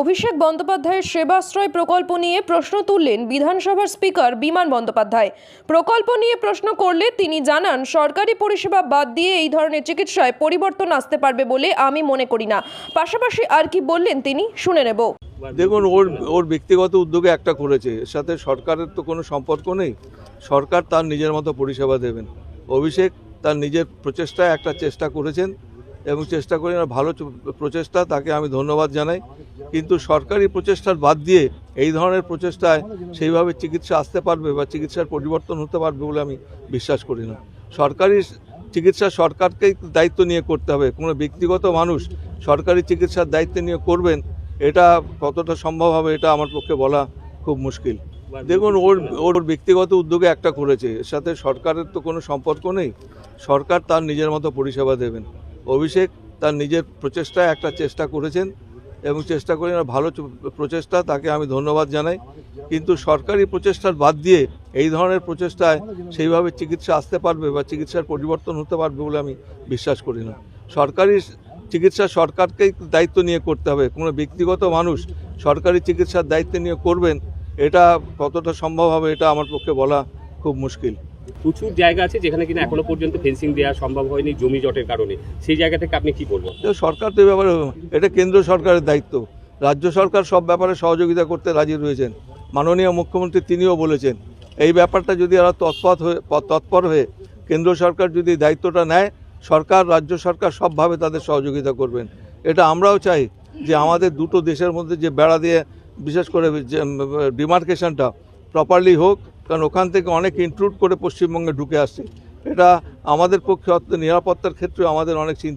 অভিষেক বন্দ্যোপাধ্যায়ের সেবাশ্রয় প্রকল্প নিয়ে প্রশ্ন তুললেন বিধানসভার স্পিকার বিমান বন্দ্যোপাধ্যায়। প্রকল্প নিয়ে প্রশ্ন করলে তিনি জানান, সরকারি পরিষেবা বাদ দিয়ে এই ধরনের চিকিৎসায় পরিবর্তন আসতে পারবে বলে আমি মনে করি না। পাশাপাশি আর কি বললেন তিনি, শুনে নেব। দেখুন, ওর ওর ব্যক্তিগত উদ্যোগে একটা করেছে। এর সাথে সরকারের তো কোনো সম্পর্ক নেই। সরকার তার নিজের মতো পরিষেবা দেবেন। অভিষেক তার নিজের প্রচেষ্টায় একটা চেষ্টা করেছেন। এবং চেষ্টা করি না ভালো প্রচেষ্টা, তাকে আমি ধন্যবাদ জানাই। কিন্তু সরকারি প্রচেষ্টার বাদ দিয়ে এই ধরনের প্রচেষ্টায় সেইভাবে চিকিৎসা আসতে পারবে বা চিকিৎসার পরিবর্তন হতে পারবে বলে আমি বিশ্বাস করি না। সরকারি চিকিৎসা সরকারকেই দায়িত্ব নিয়ে করতে হবে। কোনো ব্যক্তিগত মানুষ সরকারি চিকিৎসার দায়িত্ব নিয়ে করবেন, এটা কতটা সম্ভব হবে এটা আমার পক্ষে বলা খুব মুশকিল। দেখুন, ওর ওর ব্যক্তিগত উদ্যোগে একটা করেছে, এর সাথে সরকারের তো কোনো সম্পর্ক নেই। সরকার তার নিজের মতো পরিষেবা দেবেন। অভিষেক তার নিজের প্রচেষ্টায় একটা চেষ্টা করেছেন এবং চেষ্টা করে ভালো প্রচেষ্টা তাকে আমি ধন্যবাদ জানাই। কিন্তু সরকারি প্রচেষ্টার বাদ দিয়ে এই ধরনের প্রচেষ্টায় সেইভাবে চিকিৎসা আসতে পারবে বা চিকিৎসার পরিবর্তন হতে পারবে বলে আমি বিশ্বাস করি না। সরকারি চিকিৎসা সরকারকেই দায়িত্ব নিয়ে করতে হবে। কোনো ব্যক্তিগত মানুষ সরকারি চিকিৎসার দায়িত্ব নিয়ে করবেন, এটা কতটা সম্ভব হবে এটা আমার পক্ষে বলা খুব মুশকিল। প্রচুর জায়গা আছে যেখানে কিনা এখনও পর্যন্ত ফেন্সিং দেওয়া সম্ভব হয়নি, জমি জটের কারণে। সেই জায়গা থেকে আপনি কি বলবেন? সরকার তো ব্যাপারে, এটা কেন্দ্র সরকারের দায়িত্ব। রাজ্য সরকার সব ব্যাপারে সহযোগিতা করতে রাজি রয়েছেন। মাননীয় মুখ্যমন্ত্রী তিনিও বলেছেন, এই ব্যাপারটা যদি এরা তৎপর হয়ে তৎপর হয়ে কেন্দ্র সরকার যদি দায়িত্বটা নেয়, সরকার, রাজ্য সরকার সবভাবে তাদের সহযোগিতা করবেন। এটা আমরাও চাই যে আমাদের দুটো দেশের মধ্যে যে বেড়া দিয়ে, বিশেষ করে যে ডিমার্কেশনটা প্রপারলি হোক কারণ ওখান থেকে অনেক ইনক্লুড করে পশ্চিমবঙ্গে ঢুকে আসছে। এটা আমাদের পক্ষে অর্থ নিরাপত্তার ক্ষেত্রে আমাদের অনেক চিন্তা